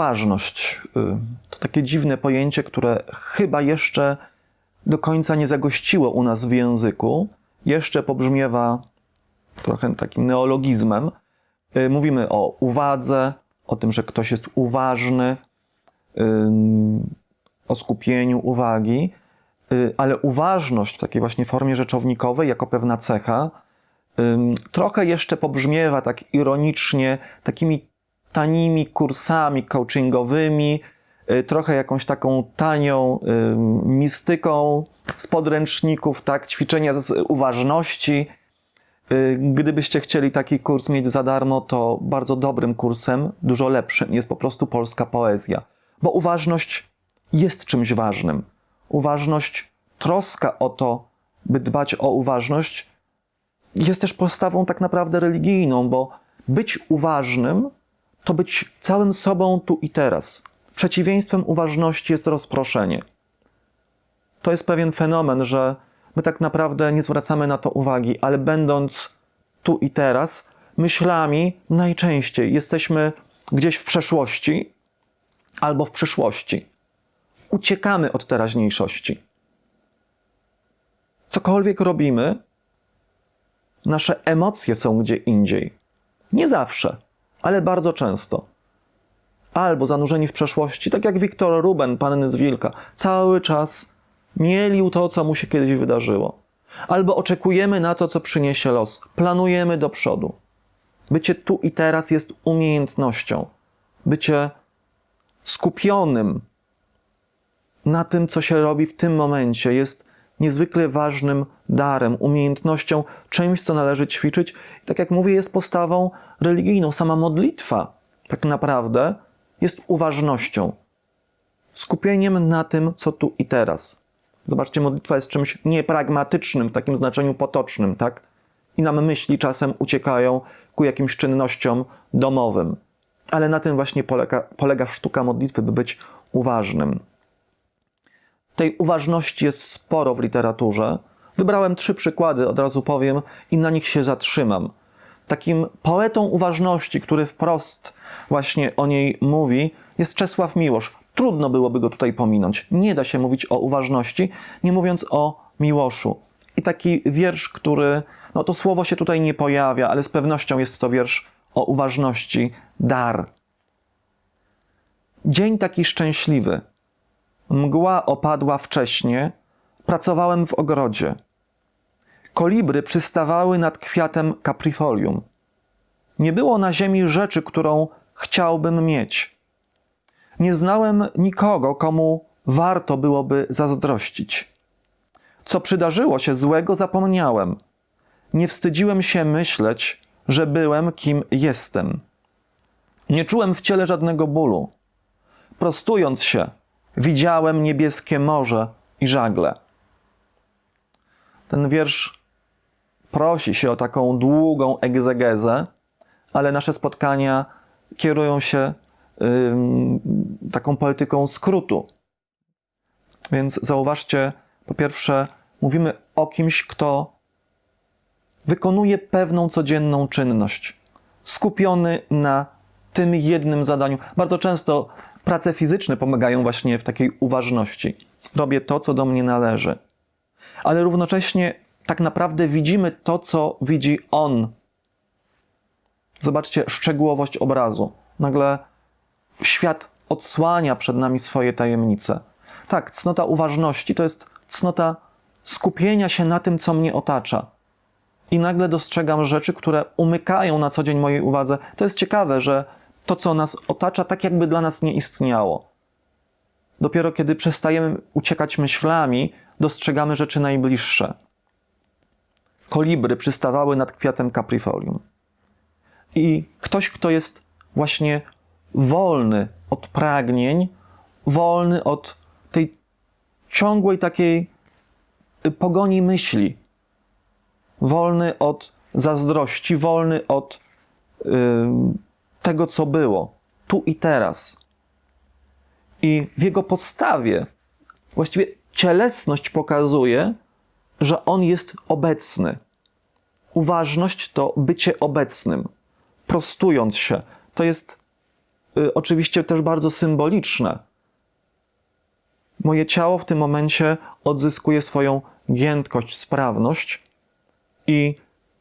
Uważność y, to takie dziwne pojęcie, które chyba jeszcze do końca nie zagościło u nas w języku. Jeszcze pobrzmiewa trochę takim neologizmem. Y, Mówimy o uwadze, o tym, że ktoś jest uważny, o skupieniu uwagi, y, ale uważność w takiej właśnie formie rzeczownikowej, jako pewna cecha, trochę jeszcze pobrzmiewa tak ironicznie takimi tanimi kursami coachingowymi, y, trochę jakąś taką tanią ym, mistyką z podręczników, tak, ćwiczenia z uważności. Y, Gdybyście chcieli taki kurs mieć za darmo, to bardzo dobrym kursem, dużo lepszym jest po prostu polska poezja. Bo uważność jest czymś ważnym. Uważność, troska o to, by dbać o uważność, jest też postawą tak naprawdę religijną, bo być uważnym to być całym sobą tu i teraz. Przeciwieństwem uważności jest rozproszenie. To jest pewien fenomen, że my tak naprawdę nie zwracamy na to uwagi, ale będąc tu i teraz, myślami najczęściej jesteśmy gdzieś w przeszłości albo w przyszłości. Uciekamy od teraźniejszości. Cokolwiek robimy, nasze emocje są gdzie indziej. Nie zawsze, ale bardzo często. Albo zanurzeni w przeszłości, tak jak Wiktor Ruben, panny z Wilka, cały czas mielił to, co mu się kiedyś wydarzyło. Albo oczekujemy na to, co przyniesie los, planujemy do przodu. Bycie tu i teraz jest umiejętnością. Bycie skupionym na tym, co się robi w tym momencie, jest niezwykle ważnym darem, umiejętnością, czymś, co należy ćwiczyć. I tak jak mówię, jest postawą religijną. Sama modlitwa tak naprawdę jest uważnością, skupieniem na tym, co tu i teraz. Zobaczcie, modlitwa jest czymś niepragmatycznym w takim znaczeniu potocznym, tak? I nam myśli czasem uciekają ku jakimś czynnościom domowym. Ale na tym właśnie polega, polega sztuka modlitwy, by być uważnym. Tej uważności jest sporo w literaturze. Wybrałem trzy przykłady, od razu powiem, i na nich się zatrzymam. Takim poetą uważności, który wprost właśnie o niej mówi, jest Czesław Miłosz. Trudno byłoby go tutaj pominąć. Nie da się mówić o uważności, nie mówiąc o Miłoszu. I taki wiersz, który, no to słowo się tutaj nie pojawia, ale z pewnością jest to wiersz o uważności, dar. Dzień taki szczęśliwy. Mgła opadła wcześnie, pracowałem w ogrodzie. Kolibry przystawały nad kwiatem caprifolium. Nie było na ziemi rzeczy, którą chciałbym mieć. Nie znałem nikogo, komu warto byłoby zazdrościć. Co przydarzyło się złego, zapomniałem. Nie wstydziłem się myśleć, że byłem kim jestem. Nie czułem w ciele żadnego bólu. Prostując się, widziałem niebieskie morze i żagle. Ten wiersz prosi się o taką długą egzegezę, ale nasze spotkania kierują się taką poetyką skrótu. Więc zauważcie, po pierwsze, mówimy o kimś, kto wykonuje pewną codzienną czynność, skupiony na tym jednym zadaniu. Bardzo często prace fizyczne pomagają właśnie w takiej uważności. Robię to, co do mnie należy. Ale równocześnie tak naprawdę widzimy to, co widzi on. Zobaczcie szczegółowość obrazu. Nagle świat odsłania przed nami swoje tajemnice. Tak, cnota uważności to jest cnota skupienia się na tym, co mnie otacza. I nagle dostrzegam rzeczy, które umykają na co dzień mojej uwadze. To jest ciekawe, że to, co nas otacza, tak jakby dla nas nie istniało. Dopiero kiedy przestajemy uciekać myślami, dostrzegamy rzeczy najbliższe. Kolibry przystawały nad kwiatem caprifolium. I ktoś, kto jest właśnie wolny od pragnień, wolny od tej ciągłej takiej pogoni myśli, wolny od zazdrości, wolny od y, tego, co było, tu i teraz. I w jego postawie właściwie cielesność pokazuje, że on jest obecny. Uważność to bycie obecnym, prostując się. To jest y, oczywiście też bardzo symboliczne. Moje ciało w tym momencie odzyskuje swoją giętkość, sprawność i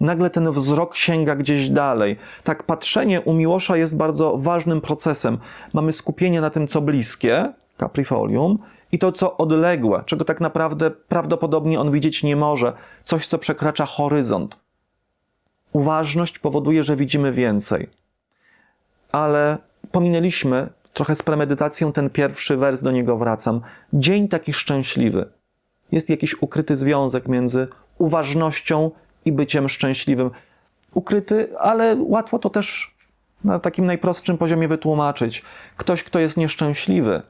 nagle ten wzrok sięga gdzieś dalej. Tak, patrzenie u Miłosza jest bardzo ważnym procesem. Mamy skupienie na tym, co bliskie, caprifolium, i to, co odległe, czego tak naprawdę prawdopodobnie on widzieć nie może, coś, co przekracza horyzont. Uważność powoduje, że widzimy więcej. Ale pominęliśmy trochę z premedytacją ten pierwszy wers, do niego wracam. Dzień taki szczęśliwy. Jest jakiś ukryty związek między uważnością i byciem szczęśliwym. Ukryty, ale łatwo to też na takim najprostszym poziomie wytłumaczyć. Ktoś, kto jest nieszczęśliwy,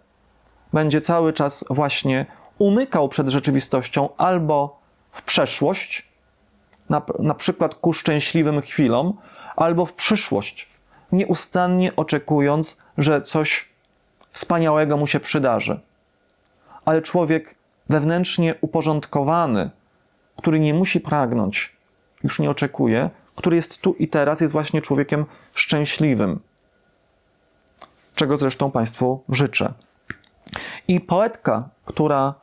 będzie cały czas właśnie umykał przed rzeczywistością albo w przeszłość, na, na przykład ku szczęśliwym chwilom, albo w przyszłość, nieustannie oczekując, że coś wspaniałego mu się przydarzy. Ale człowiek wewnętrznie uporządkowany, który nie musi pragnąć, już nie oczekuje, który jest tu i teraz, jest właśnie człowiekiem szczęśliwym. Czego zresztą Państwu życzę. I poetka, która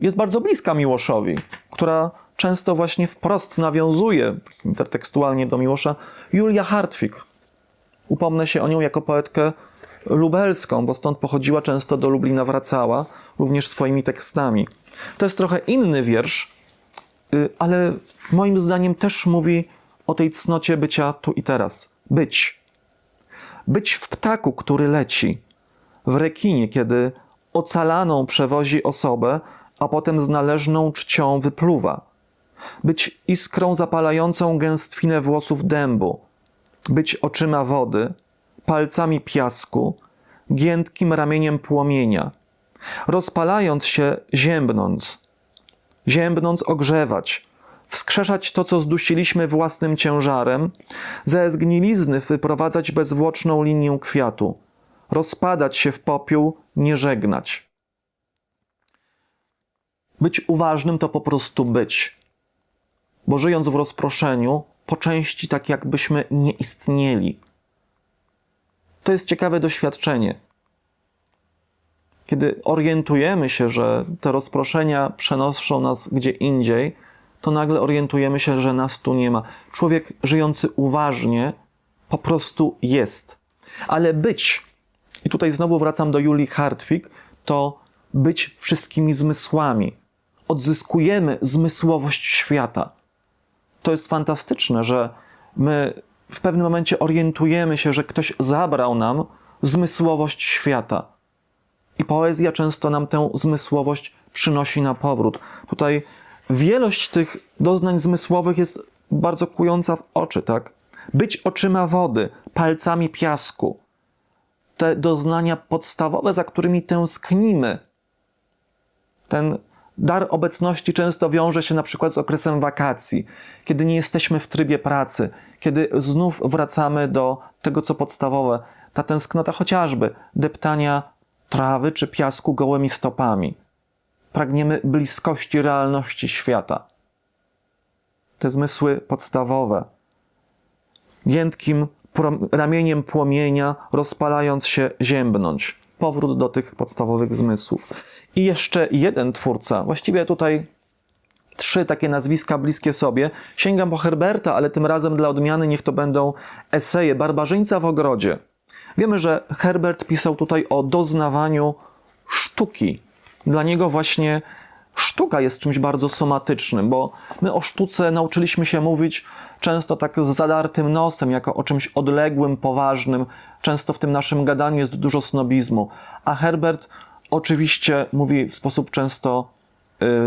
jest bardzo bliska Miłoszowi, która często właśnie wprost nawiązuje intertekstualnie do Miłosza, Julia Hartwig. Upomnę się o nią jako poetkę lubelską, bo stąd pochodziła, często do Lublina wracała, również swoimi tekstami. To jest trochę inny wiersz, ale moim zdaniem też mówi o tej cnocie bycia tu i teraz. Być. Być w ptaku, który leci. W rekinie, kiedy ocalaną przewozi osobę, a potem z należną czcią wypluwa. Być iskrą zapalającą gęstwinę włosów dębu. Być oczyma wody, palcami piasku, giętkim ramieniem płomienia. Rozpalając się, ziębnąc. Ziębnąc ogrzewać, wskrzeszać to, co zdusiliśmy własnym ciężarem, ze zgnilizny wyprowadzać bezwłoczną linię kwiatu, rozpadać się w popiół, nie żegnać. Być uważnym to po prostu być, bo żyjąc w rozproszeniu, po części tak jakbyśmy nie istnieli. To jest ciekawe doświadczenie. Kiedy orientujemy się, że te rozproszenia przenoszą nas gdzie indziej, to nagle orientujemy się, że nas tu nie ma. Człowiek żyjący uważnie po prostu jest. Ale być, i tutaj znowu wracam do Julii Hartwig, to być wszystkimi zmysłami. Odzyskujemy zmysłowość świata. To jest fantastyczne, że my w pewnym momencie orientujemy się, że ktoś zabrał nam zmysłowość świata. I poezja często nam tę zmysłowość przynosi na powrót. Tutaj wielość tych doznań zmysłowych jest bardzo kująca w oczy, tak? Być oczyma wody, palcami piasku. Te doznania podstawowe, za którymi tęsknimy. Ten dar obecności często wiąże się na przykład z okresem wakacji, kiedy nie jesteśmy w trybie pracy, kiedy znów wracamy do tego, co podstawowe. Ta tęsknota chociażby deptania trawy czy piasku gołymi stopami pragniemy bliskości realności świata. Te zmysły podstawowe. Giętkim ramieniem płomienia, rozpalając się, ziębnąć. Powrót do tych podstawowych zmysłów. I jeszcze jeden twórca, właściwie tutaj trzy takie nazwiska bliskie sobie. Sięgam po Herberta, ale tym razem dla odmiany niech to będą eseje Barbarzyńca w ogrodzie. Wiemy, że Herbert pisał tutaj o doznawaniu sztuki, dla niego właśnie sztuka jest czymś bardzo somatycznym, bo my o sztuce nauczyliśmy się mówić często tak z zadartym nosem, jako o czymś odległym, poważnym. Często w tym naszym gadaniu jest dużo snobizmu. A Herbert oczywiście mówi w sposób często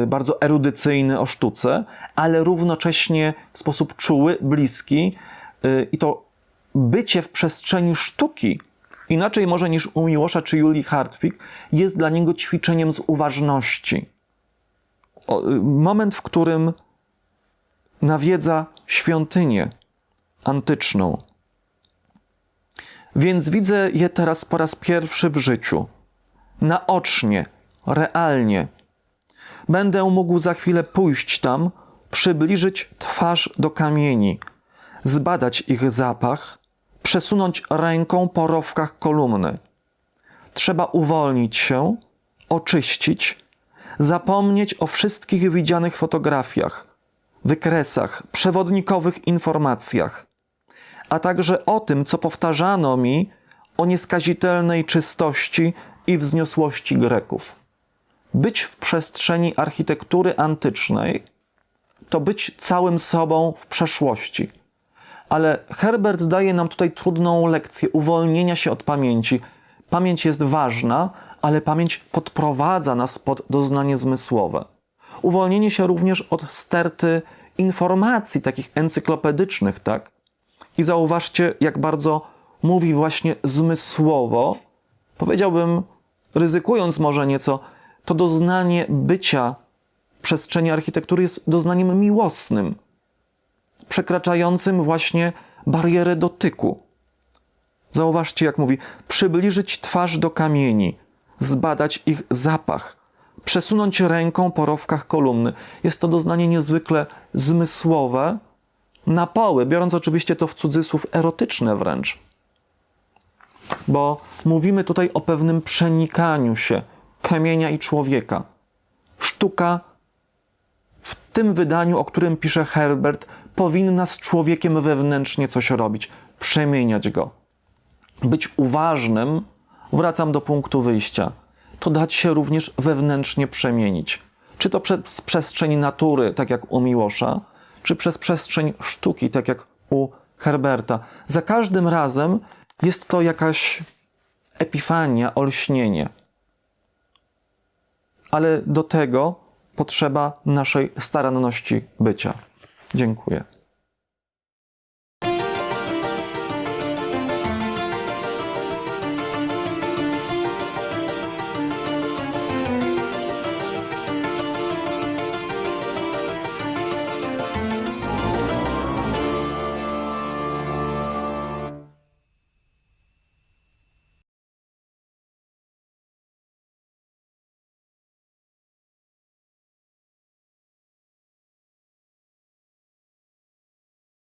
y, bardzo erudycyjny o sztuce, ale równocześnie w sposób czuły, bliski y, i to bycie w przestrzeni sztuki inaczej może niż u Miłosza czy Julii Hartwig, jest dla niego ćwiczeniem z uważności. Y, moment, w którym nawiedza świątynię antyczną. Więc widzę je teraz po raz pierwszy w życiu. Naocznie, realnie. Będę mógł za chwilę pójść tam, przybliżyć twarz do kamieni, zbadać ich zapach, przesunąć ręką po rowkach kolumny. Trzeba uwolnić się, oczyścić, zapomnieć o wszystkich widzianych fotografiach, wykresach, przewodnikowych informacjach, a także o tym, co powtarzano mi o nieskazitelnej czystości i wzniosłości Greków. Być w przestrzeni architektury antycznej to być całym sobą w przeszłości. Ale Herbert daje nam tutaj trudną lekcję uwolnienia się od pamięci. Pamięć jest ważna, ale pamięć podprowadza nas pod doznanie zmysłowe. Uwolnienie się również od sterty informacji takich encyklopedycznych, tak? I zauważcie, jak bardzo mówi właśnie zmysłowo, powiedziałbym, ryzykując może nieco, to doznanie bycia w przestrzeni architektury jest doznaniem miłosnym, przekraczającym właśnie barierę dotyku. Zauważcie, jak mówi: przybliżyć twarz do kamieni, zbadać ich zapach, przesunąć ręką po rowkach kolumny. Jest to doznanie niezwykle zmysłowe, na poły, biorąc oczywiście to w cudzysłów erotyczne wręcz. Bo mówimy tutaj o pewnym przenikaniu się kamienia i człowieka. Sztuka w tym wydaniu, o którym pisze Herbert, powinna z człowiekiem wewnętrznie coś robić, przemieniać go. Być uważnym, wracam do punktu wyjścia, to dać się również wewnętrznie przemienić. Czy to przez przestrzeń natury, tak jak u Miłosza, czy przez przestrzeń sztuki, tak jak u Herberta. Za każdym razem jest to jakaś epifania, olśnienie. Ale do tego potrzeba naszej staranności bycia. Dziękuję.